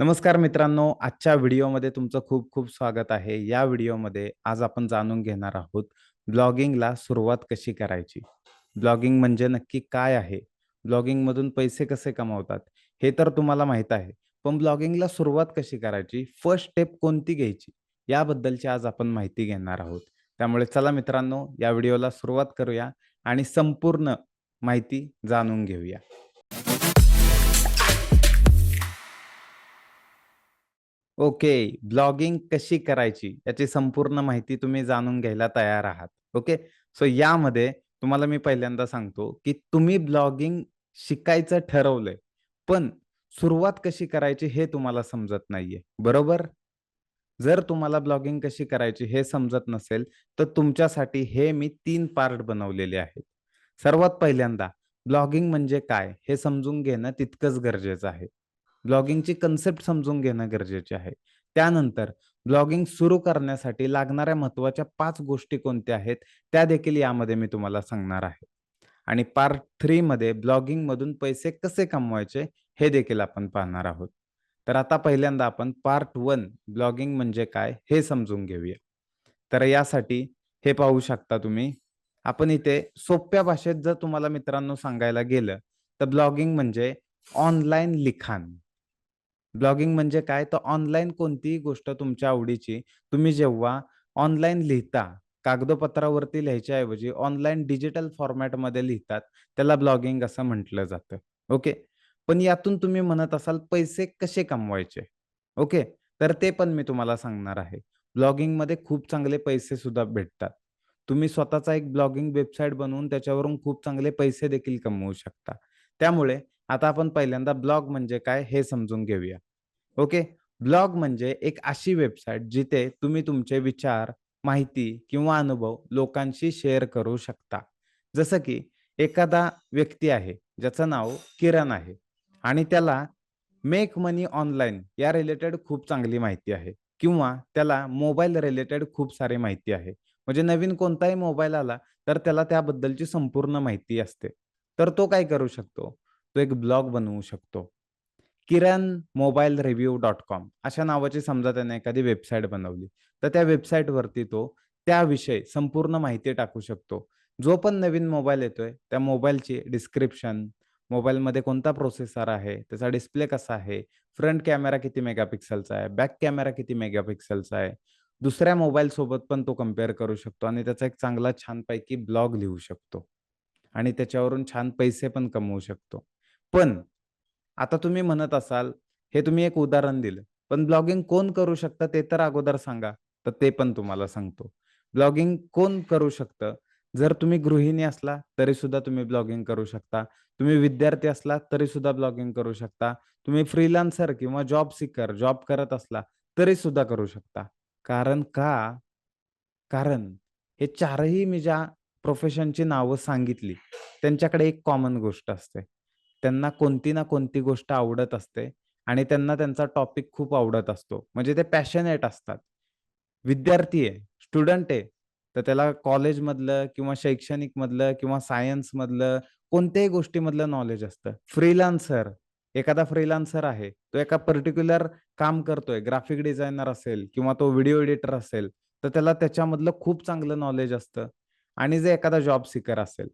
नमस्कार मित्रांनो आजच्या व्हिडिओमध्ये तुमचं खूप खूप स्वागत आहे. या व्हिडिओमध्ये आज आपण जाणून घेणार आहोत ब्लॉगिंगला सुरुवात कशी करायची? ब्लॉगिंग म्हणजे नक्की काय आहे? ब्लॉगिंगमधून पैसे कसे कमावतात? हे तर तुम्हाला माहीत आहे. पण ब्लॉगिंगला सुरुवात कशी करायची? फर्स्ट स्टेप कोणती घ्यायची? याबद्दलची आज आपण माहिती घेणार आहोत. त्यामुळे चला मित्रांनो या व्हिडिओला सुरुवात करूया आणि संपूर्ण माहिती जाणून घेऊया. ओके ब्लॉगिंग कशी करायची याची संपूर्ण माहिती तुम्ही जाणून घ्यायला तयार आहात. ओके सो यामध्ये तुम्हाला मी पहिल्यांदा सांगतो की तुम्ही ब्लॉगिंग शिकायचं ठरवलंय पण सुरुवात कशी करायची हे तुम्हाला समजत नाहीये. बरोबर? जर तुम्हाला ब्लॉगिंग कशी करायची हे समजत नसेल तर तुमच्यासाठी हे मी तीन पार्ट बनवलेले आहेत. सर्वात पहिल्यांदा ब्लॉगिंग म्हणजे काय हे समजून घेणं तितकंच गरजेचं आहे. ब्लॉगिंगची कन्सेप्ट समजून घेणं गरजेचे आहे. त्यानंतर ब्लॉगिंग सुरू करण्यासाठी लागणाऱ्या महत्त्वाच्या पाच गोष्टी कोणत्या आहेत त्या देखील यामध्ये मी तुम्हाला सांगणार आहे. आणि पार्ट थ्री मध्ये ब्लॉगिंग मधून पैसे कसे कमवायचे हे देखील आपण पाहणार आहोत. तर आता पहिल्यांदा आपण पार्ट वन ब्लॉगिंग म्हणजे काय हे समजून घेऊया. तर यासाठी हे पाहू शकता तुम्ही आपण इथे सोप्या भाषेत जर तुम्हाला मित्रांनो सांगायला गेलं तर ब्लॉगिंग म्हणजे ऑनलाईन लिखाण. ब्लॉगिंग म्हणजे काय? तर ऑनलाईन कोणतीही गोष्ट तुमच्या आवडीची तुम्ही जेव्हा ऑनलाईन लिहिता कागदपत्रावरती लिहायच्या ऐवजी ऑनलाईन डिजिटल फॉर्मॅटमध्ये लिहितात त्याला ब्लॉगिंग असं म्हटलं जातं. ओके? पण यातून तुम्ही म्हणत असाल पैसे कसे कमवायचे? ओके? तर ते पण मी तुम्हाला सांगणार आहे. ब्लॉगिंगमध्ये खूप चांगले पैसे सुद्धा भेटतात. तुम्ही स्वतःचा एक ब्लॉगिंग वेबसाईट बनवून त्याच्यावरून खूप चांगले पैसे देखील कमवू शकता. त्यामुळे आता आपण पहिल्यांदा ब्लॉग म्हणजे काय हे समजून घेऊया. ओके? ब्लॉग म्हणजे एक अशी वेबसाईट जिथे तुम्ही तुमचे विचार माहिती किंवा अनुभव लोकांशी शेअर करू शकता. जसं की एखादा व्यक्ती आहे ज्याचं नाव किरण आहे आणि त्याला मेक मनी ऑनलाईन या रिलेटेड खूप चांगली माहिती आहे किंवा त्याला मोबाईल रिलेटेड खूप सारी माहिती आहे. म्हणजे नवीन कोणताही मोबाईल आला तर त्याला त्याबद्दलची संपूर्ण माहिती असते. तर तो काय करू शकतो? तो एक ब्लॉग बनवू शकतो. Kiran mobile review dot com अशा नावाची समजा त्याने एखादी वेबसाईट बनवली. तर त्या वेबसाईटवरती तो त्याविषयी संपूर्ण माहिती टाकू शकतो. जो पण नवीन मोबाईल येतोय त्या मोबाईलची डिस्क्रिप्शन मोबाईलमध्ये कोणता प्रोसेसर आहे त्याचा डिस्प्ले कसा आहे फ्रंट कॅमेरा किती मेगापिक्सलचा आहे बॅक कॅमेरा किती मेगापिक्सलचा आहे दुसऱ्या मोबाईल सोबत पण तो कंपेअर करू शकतो आणि त्याचा एक चांगला छानपैकी ब्लॉग लिहू शकतो. आणि त्याच्यावरून छान पैसे पण कमवू शकतो. पण आता तुम्ही म्हणत असाल हे तुम्ही एक उदाहरण दिलं. पण ब्लॉगिंग कोण करू शकतं ते तर अगोदर सांगा. तर ते पण तुम्हाला सांगतो. ब्लॉगिंग कोण करू शकतं? जर तुम्ही गृहिणी असला तरी सुद्धा तुम्ही ब्लॉगिंग करू शकता. तुम्ही विद्यार्थी असला तरी सुद्धा ब्लॉगिंग करू शकता. तुम्ही फ्रीलान्सर किंवा जॉब सिकर जॉब करत असला तरी सुद्धा करू शकता. कारण का? कारण हे चारही मी ज्या प्रोफेशनची नावं सांगितली त्यांच्याकडे एक कॉमन गोष्ट असते. त्यांना कोणती ना कोणती गोष्ट आवडत असते आणि त्यांना त्यांचा टॉपिक खूप आवडत असतो. म्हणजे ते पॅशनेट असतात. विद्यार्थी आहे स्टुडंट आहे तर त्याला कॉलेजमधलं किंवा शैक्षणिक मधलं किंवा सायन्स मधलं कोणत्याही गोष्टीमधलं नॉलेज असतं. फ्रीलान्सर एखादा फ्रीलान्सर आहे तो एका पर्टिक्युलर काम करतोय ग्राफिक डिझायनर असेल किंवा तो व्हिडिओ एडिटर असेल तर त्याला त्याच्यामधलं खूप चांगलं नॉलेज असतं. आणि जे एखादा जॉब सिकर असेल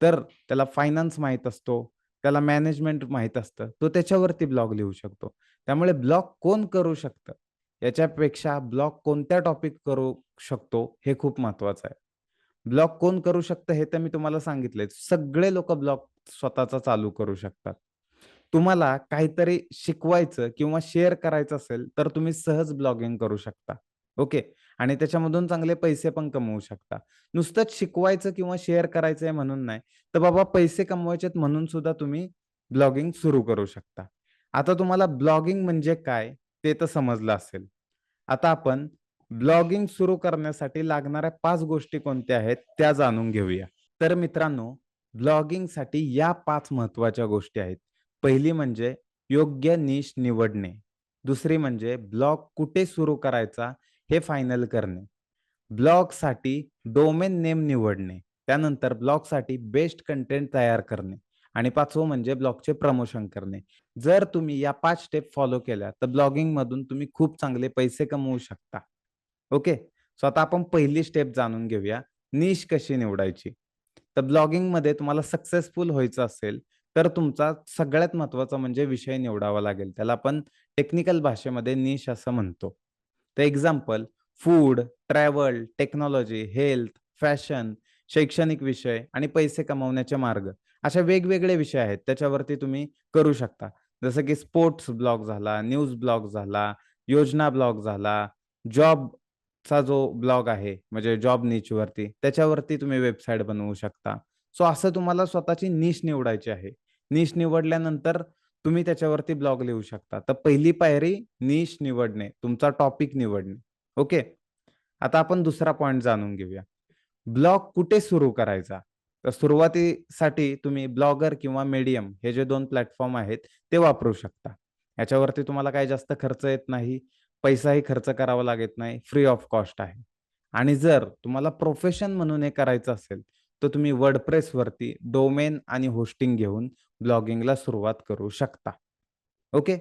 तर त्याला फायनान्स माहीत असतो त्याला मॅनेजमेंट माहीत असतं. तो त्याच्यावरती ब्लॉग लिहू शकतो. त्यामुळे ब्लॉग कोण करू शकतं? याच्यापेक्षा ब्लॉग कोणत्या टॉपिक करू शकतो हे खूप महत्वाचं आहे. ब्लॉग कोण करू शकतं हे तर मी तुम्हाला सांगितलंय. सगळे लोक ब्लॉग स्वतःचा चालू करू शकतात. तुम्हाला काहीतरी शिकवायचं किंवा शेअर करायचं असेल तर तुम्ही सहज ब्लॉगिंग करू शकता. ओके? आणि त्याच्यामधून चांगले पैसे पण कमवू शकता. नुसतंच शिकवायचं किंवा शेअर करायचंय म्हणून नाही तर बाबा पैसे कमवायचेत म्हणून सुद्धा तुम्ही ब्लॉगिंग सुरू करू शकता. आता तुम्हाला ब्लॉगिंग म्हणजे काय ते तर समजलं असेल. आता आपण ब्लॉगिंग सुरू करण्यासाठी लागणाऱ्या पाच गोष्टी कोणत्या आहेत त्या जाणून घेऊया. तर मित्रांनो ब्लॉगिंगसाठी या पाच महत्त्वाच्या गोष्टी आहेत. पहिली म्हणजे योग्य निश निवडणे. दुसरी म्हणजे ब्लॉग कुठे सुरू करायचा हे फायनल करणे ब्लॉगसाठी डोमेन नेम निवडणे त्यानंतर ब्लॉगसाठी बेस्ट कंटेंट तयार करणे आणि पाचवं म्हणजे ब्लॉगचे प्रमोशन करणे. जर तुम्ही या पाच स्टेप फॉलो केल्या, तर ब्लॉगिंगमधून तुम्ही खूप चांगले पैसे कमवू शकता. ओके. सो आता आपण पहिली स्टेप जाणून घेऊया, निश कशी निवडायची. तर ब्लॉगिंगमध्ये तुम्हाला सक्सेसफुल व्हायचं असेल, तर तुमचा सगळ्यात महत्त्वाचा म्हणजे विषय निवडावा लागेल. त्याला आपण टेक्निकल भाषेमध्ये निश असं म्हणतो. तर example food, travel, technology, health, fashion, शैक्षणिक विषय आणि पैसे कमावण्याचे मार्ग. अशा वेगवेगळे विषय आहेत. त्याच्यावरती तुम्ही करू शकता. जसं की स्पोर्ट्स ब्लॉग झाला, न्यूज ब्लॉग झाला, योजना ब्लॉग झाला, जॉबचा जो ब्लॉग आहे, म्हणजे जॉब निचवरती, त्याच्यावरती तुम्ही वेबसाईट बनवू शकता. सो असं तुम्हाला स्वतःची निश निवडायची आहे. निश निवडल्यानंतर तुम्ही त्याच्यावरती ब्लॉग लिहू शकता. तर पहिली पायरी निश निवडणे, तुमचा टॉपिक निवडणे. ओके. आता आपण दुसरा पॉइंट जाणून घेऊया. ब्लॉग कुठे सुरू करायचा? तर सुरुवातीसाठी तुम्ही ब्लॉगर किंवा मीडियम हे जे दोन प्लॅटफॉर्म आहेत, ते वापरू शकता. याच्यावरती तुम्हाला काही जास्त खर्च येत नाही. पैसाही खर्च करावा लागत नाही. फ्री ऑफ कॉस्ट आहे. आणि जर तुम्हाला प्रोफेशन म्हणून हे करायचं असेल, तर तुम्ही WordPressवरती डोमेन आणि होस्टिंग घेऊन ब्लॉगिंगला सुरुवात करू शकता. ओके.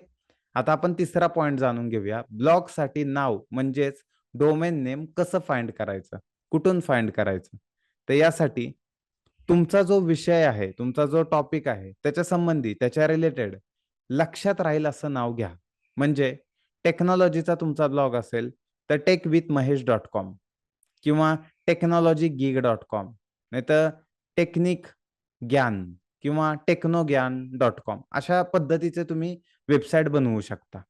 आता आपण तिसरा पॉइंट जाणून घेऊया. ब्लॉगसाठी नाव म्हणजेच डोमेन नेम कसं फाइंड करायचं? कुठून फाइंड करायचं? तर यासाठी तुमचा जो विषय आहे, तुमचा जो टॉपिक आहे, त्याच्या संबंधी, त्याच्या रिलेटेड लक्षात राहील असं नाव घ्या. म्हणजे टेक्नॉलॉजीचा तुमचा ब्लॉग असेल, तर tech with Mahesh dot com किंवा टेक्नॉलॉजी गिग डॉट कॉम नाहीतर टेक्निक ज्ञान किंवा टेक्नोज्ञान डॉट कॉम अशा पद्धतीचे तुम्ही वेबसाईट बनवू शकता.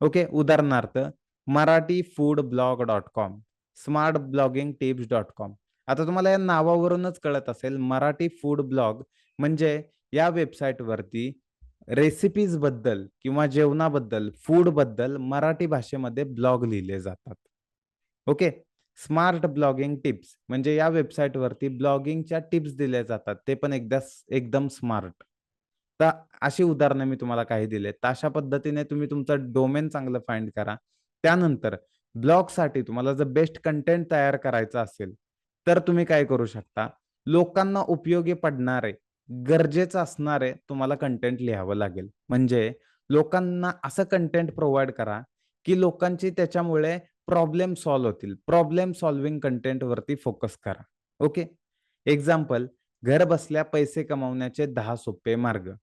ओके. उदाहरणार्थ Marathi food blog dot com smart blogging tips dot com आता तुम्हाला या नावावरूनच कळत असेल, मराठी फूड ब्लॉग म्हणजे या वेबसाईटवरती रेसिपीजबद्दल किंवा जेवणाबद्दल, फूडबद्दल मराठी भाषेमध्ये ब्लॉग लिहिले जातात. ओके. स्मार्ट ब्लॉगिंग टिप्स म्हणजे या वेबसाईट वरती ब्लॉगिंगच्या टिप्स दिल्या जातात. ते पण एकदा एकदम स्मार्ट. तर अशी उदाहरणं मी तुम्हाला काही दिलेत. तर अशा पद्धतीने तुम्ही तुमचं डोमेन चांगलं फाइंड करा. त्यानंतर ब्लॉगसाठी तुम्हाला जर बेस्ट कंटेंट तयार करायचा असेल, तर तुम्ही काय करू शकता, लोकांना उपयोगी पडणारे, गरजेचं असणारे तुम्हाला कंटेंट लिहावं लागेल. म्हणजे लोकांना असं कंटेंट प्रोव्हाइड करा, की लोकांची त्याच्यामुळे प्रॉब्लेम सॉल्व्ह होतील. प्रॉब्लेम सॉल्व्हिंग कंटेंटवरती फोकस करा. ओके. एक्झाम्पल घर बसल्या पैसे कमवण्याचे दहा सोपे मार्ग.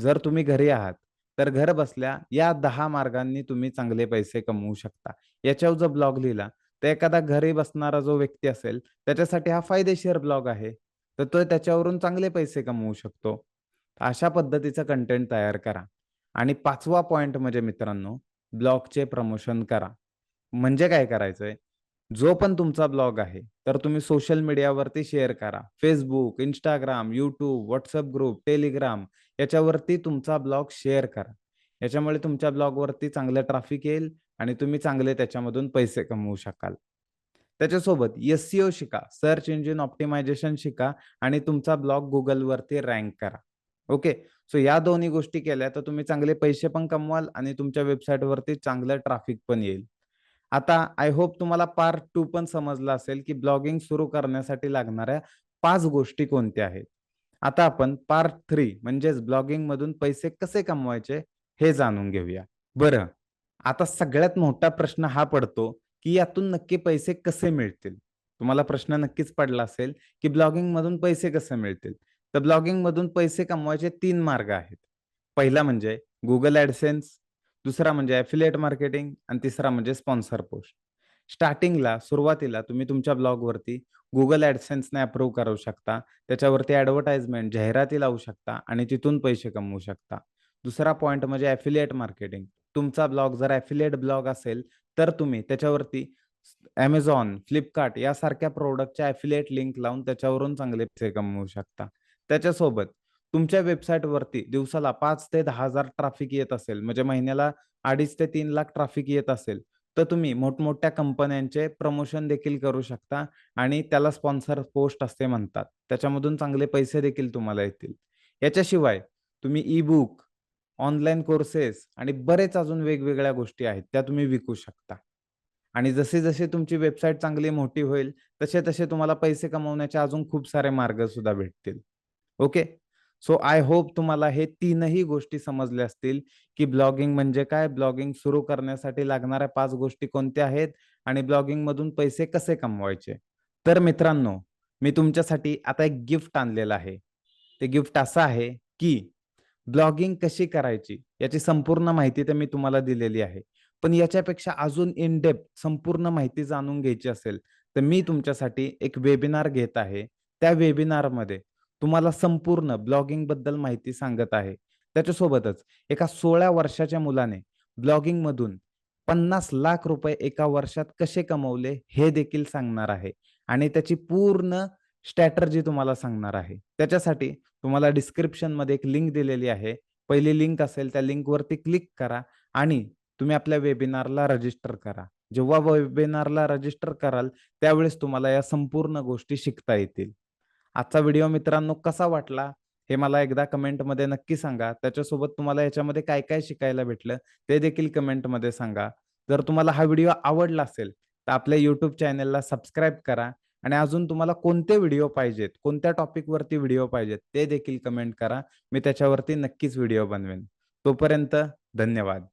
जर तुम्ही घरी आहात, तर घर बसल्या या दहा मार्गांनी तुम्ही चांगले पैसे कमवू शकता. याच्यावर जर ब्लॉग लिहिला, तर एखादा घरी बसणारा जो व्यक्ती असेल, त्याच्यासाठी हा फायदेशीर ब्लॉग आहे. तर तो त्याच्यावरून चांगले पैसे कमवू शकतो. अशा पद्धतीचं कंटेंट तयार करा. आणि पाचवा पॉइंट म्हणजे मित्रांनो, ब्लॉगचे प्रमोशन करा. म्हणजे काय करायचंय? जो पण तुमचा ब्लॉग आहे, तर तुम्ही सोशल मीडियावरती शेअर करा. Facebook Instagram YouTube, WhatsApp group, Telegram याच्यावरती तुमचा ब्लॉग शेअर करा. याच्यामुळे तुमच्या ब्लॉगवरती चांगलं ट्रॅफिक येईल आणि तुम्ही चांगले त्याच्यामधून पैसे कमवू शकाल. त्याच्यासोबत एस शिका, सर्च इंजिन ऑप्टिमायझेशन शिका आणि तुमचा ब्लॉग गुगलवरती रँक करा. ओके. सो या दोन्ही गोष्टी केल्या, तर तुम्ही चांगले पैसे पण कमवाल आणि तुमच्या वेबसाईटवरती चांगलं ट्रॅफिक पण येईल. आता आय होप तुम्हाला पार्ट टू पण समजलं असेल, की ब्लॉगिंग सुरू करण्यासाठी लागणाऱ्या पाच गोष्टी कोणत्या आहेत. आता आपण पार्ट थ्री म्हणजेच ब्लॉगिंगमधून पैसे कसे कमवायचे हे जाणून घेऊया. बरं, आता सगळ्यात मोठा प्रश्न हा पडतो, की यातून नक्की पैसे कसे मिळतील? तुम्हाला प्रश्न नक्कीच पडला असेल, की ब्लॉगिंग मधून पैसे कसे मिळतील? तर ब्लॉगिंग मधून पैसे कमवायचे तीन मार्ग आहेत. पहिला म्हणजे गुगल ऍडसेन्स दुसरा म्हणजे ॲफिलिएट मार्केटिंग आणि तिसरा म्हणजे स्पॉन्सर पोस्ट. स्टार्टिंगला, सुरुवातीला तुम्ही तुमच्या ब्लॉगवरती गुगल ॲडसेन्सने अप्रूव्ह करू शकता. त्याच्यावरती ॲडव्हर्टाइजमेंट, जाहिराती लावू शकता आणि तिथून पैसे कमवू शकता. दुसरा पॉईंट म्हणजे ॲफिलिएट मार्केटिंग. तुमचा ब्लॉग जर ॲफिलिएट ब्लॉग असेल, तर तुम्ही त्याच्यावरती ॲमेझॉन फ्लिपकार्ट यासारख्या प्रोडक्टच्या ॲफिलिएट लिंक लावून त्याच्यावरून चांगले पैसे कमवू शकता. त्याच्यासोबत तुमच्या वेबसाईटवरती दिवसाला पाच ते दहा हजार ट्रॅफिक येत असेल, म्हणजे महिन्याला 2.5 ते तीन लाख ट्रॅफिक येत असेल, तर तुम्ही मोठमोठ्या कंपन्यांचे प्रमोशन देखील करू शकता आणि त्याला स्पॉन्सर पोस्ट असे म्हणतात. त्याच्यामधून चांगले पैसे देखील तुम्हाला येतील. याच्याशिवाय तुम्ही ई-बुक, ऑनलाईन कोर्सेस आणि बरेच अजून वेगवेगळ्या गोष्टी आहेत, त्या तुम्ही विकू शकता. आणि जसे-जसे तुमची वेबसाईट चांगली मोठी होईल, तसे-तसे तुम्हाला पैसे कमवण्याचे अजून खूप सारे मार्ग सुद्धा भेटतील. ओके. सो आय होप तुम्हाला हे तीनही गोष्टी समजल्या असतील की ब्लॉगिंग म्हणजे काय? ब्लॉगिंग सुरू करण्यासाठी लागणाऱ्या पाच गोष्टी कोणत्या आहेत? आणि ब्लॉगिंग मधून पैसे कसे कमवायचे? तर मित्रांनो मी तुमच्यासाठी आता एक गिफ्ट आणलेलं आहे. ते गिफ्ट असं आहे की ब्लॉगिंग कशी करायची याची संपूर्ण माहिती तर मी तुम्हाला दिलेली आहे. पण याच्यापेक्षा अजून इन डेप्थ संपूर्ण माहिती जाणून घ्यायची असेल तर मी तुमच्यासाठी एक वेबिनार घेत आहे. त्या वेबिनारमध्ये तुम्हाला संपूर्ण ब्लॉगिंगबद्दल माहिती सांगत आहे. त्याच्यासोबतच एका सोळा वर्षाच्या मुलाने ब्लॉगिंग मधून पन्नास लाख रुपये एका वर्षात कसे कमवले हे देखील सांगणार आहे. आणि त्याची पूर्ण स्ट्रॅटर्जी तुम्हाला सांगणार आहे. त्याच्यासाठी तुम्हाला डिस्क्रिप्शनमध्ये एक लिंक दिलेली आहे. पहिली लिंक असेल त्या लिंक वरती क्लिक करा आणि तुम्ही आपल्या वेबिनारला रजिस्टर करा. जेव्हा वेबिनारला रजिस्टर कराल त्यावेळेस तुम्हाला या संपूर्ण गोष्टी शिकता येतील. आजचा व्हिडिओ मित्रांनो कसा वाटला हे मला एकदा कमेंटमध्ये नक्की सांगा. त्याच्यासोबत तुम्हाला याच्यामध्ये काय काय शिकायला भेटलं ते देखील कमेंटमध्ये सांगा. जर तुम्हाला हा व्हिडिओ आवडला असेल तर आपल्या युट्यूब चॅनलला सबस्क्राईब करा आणि अजून तुम्हाला कोणते व्हिडिओ पाहिजेत कोणत्या टॉपिकवरती व्हिडिओ पाहिजेत ते देखील कमेंट करा. मी त्याच्यावरती नक्कीच व्हिडिओ बनवेन. तोपर्यंत धन्यवाद.